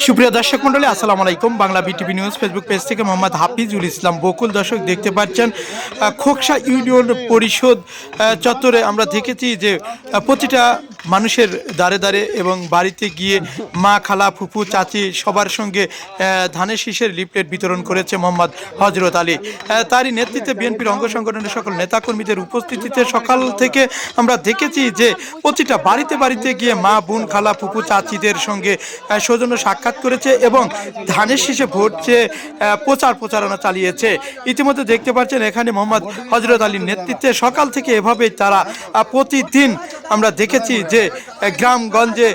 সুপ্রিয় দর্শক মন্ডলী আসসালামু আলাইকুম। Bangla BTV news Facebook page থেকে মোহাম্মদ হাফিজুল ইসলাম বকুল দর্শক দেখতে পাচ্ছেন খোকসা ইউনিয়ন পরিষদ চত্বরে আমরা দেখেছি যে প্রতিটা মানুষের দাঁড়ে দাঁড়ে এবং বাড়িতে গিয়ে মা, খালা ফুপু চাচি সবার সঙ্গে ধানের শীষের লিফলেট বিতরণ করেছে মোহাম্মদ হজরত আলী। তারই নেতৃত্বে বিএনপির অঙ্গ সংগঠনের সকল নেতাকর্মীদের উপস্থিতিতে সকাল থেকে আমরা দেখেছি যে প্রতিটা বাড়িতে বাড়িতে গিয়ে মা, বোন, খালা ফুপু চাচিদের সঙ্গে সৌজন্য সাক্ষাৎ করেছে এবং ধানের শীষে ভোট চেয়ে প্রচার প্রচারণা চালিয়েছে। ইতিমধ্যে দেখতে পাচ্ছেন এখানে মোহাম্মদ হজরত আলীর নেতৃত্বে সকাল থেকে এভাবেই তারা প্রতিদিন আমরা দেখেছি যে গ্রামগঞ্জে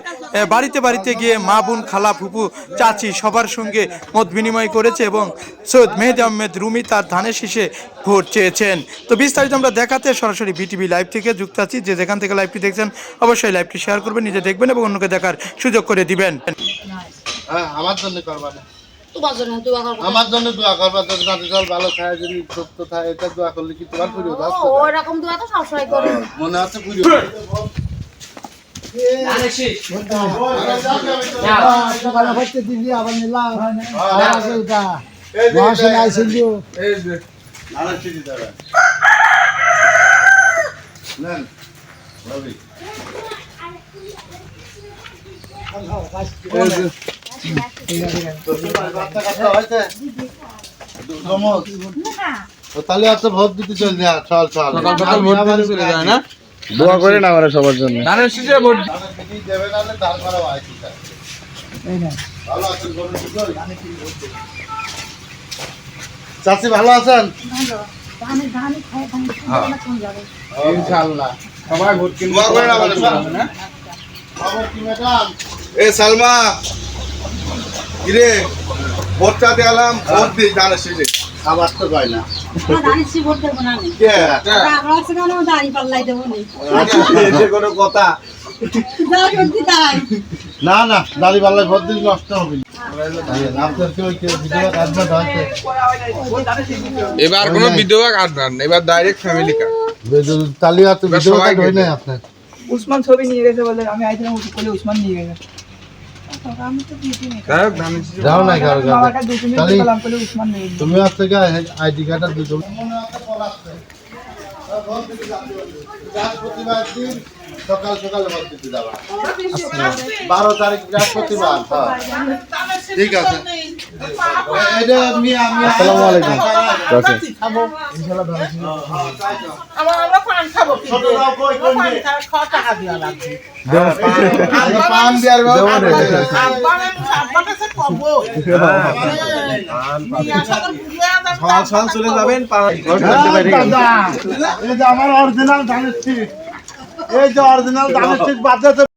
বাড়িতে বাড়িতে গিয়ে মা বোন খালা ফুপু চাচি সবার সঙ্গে মত বিনিময় করেছে এবং সৈয়দ মেহেদি আহমেদ রুমি তার ধানের শীষে ভোট চেয়েছেন। তো বিস্তারিত আমরা দেখাতে সরাসরি বিটিভি লাইভ থেকে যুক্ত আছি। যে যেখান থেকে লাইভটি দেখছেন অবশ্যই লাইভটি শেয়ার করবেন নিজে দেখবেন এবং অন্যকে দেখার সুযোগ করে দিবেন। হ্যাঁ আমার জন্য করবা না। তোমার জন্য দোয়া করব। আমার জন্য দোয়া করবা তো নাতি জল ভালো খায় যদি সুস্থ থাকে এটা দোয়া করলে কি তোমার পুরিও ওরকম দোয়া তো সবসময় করি। মনে আছে তাহলে আচ্ছা ভোট দিতে চল যা চল চল। আমি আবার চলে যায় না? দোয়া করেন আমরা সবার জন্য। ধানের শীষে ভোট আছে ভালো আছেন? গরু দুটোই? চাচি ভালো আছেন ইনশাআল্লাহ সবাই ভোট কিনবে খবর কি এ সালমা কিরে? ভোটটা দিলাম ভোট দিই ধানের শীষে। খাবার তো পাই না। না না? কোনো কথা। দাড়ি পাল্লায় ভোট দিলে নষ্ট হবে। এবার কোনো ভিডিও কাটবে না এবার ডাইরেক্ট ফ্যামিলি কাট তালি আর তো এবার ভিডিও হয় না আপনার। উসমান ছবি নিয়ে গেছে বলে আমি আইছিলাম বলে উসমান নিয়ে গেছে যাই হোক, ধানের শীষে যাও না কারও তাহলে তুমি আজ থেকে আইডি কার্ড আর দুটো বৃহস্পতিবার দিন সকাল সকাল ভোট যাবা বারো তারিখ বৃহস্পতিবার। ঠিক আছে। এটা আমি আমি আসসালামু আলাইকুম। চলে যাবেন এই যে আমার অরিজিনাল ধানের শীষ এই যে অরিজিনাল ধানের শীষ বাজাতে